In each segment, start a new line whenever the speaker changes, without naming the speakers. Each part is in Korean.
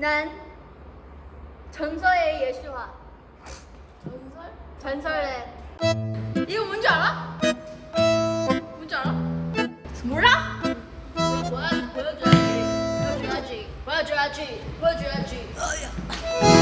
난 전설의 예수와
전설?
전설의
이거 뭔지 알아? 뭔지 알아?
몰라?
보여줘야지. 보여줘야지. 보여줘야지. 보여줘야지.
야.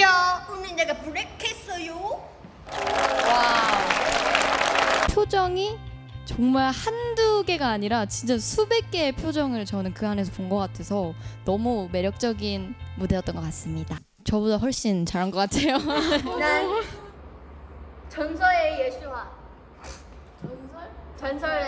야, 오늘 내가 브레이크했어요.
표정이 정말 한두 개가 아니라 진짜 수백 개의 표정을 저는 그 안에서 본 것 같아서 너무 매력적인 무대였던 것 같습니다. 저보다 훨씬 잘한 것 같아요.
난 전설의 예수와
전설?
전설의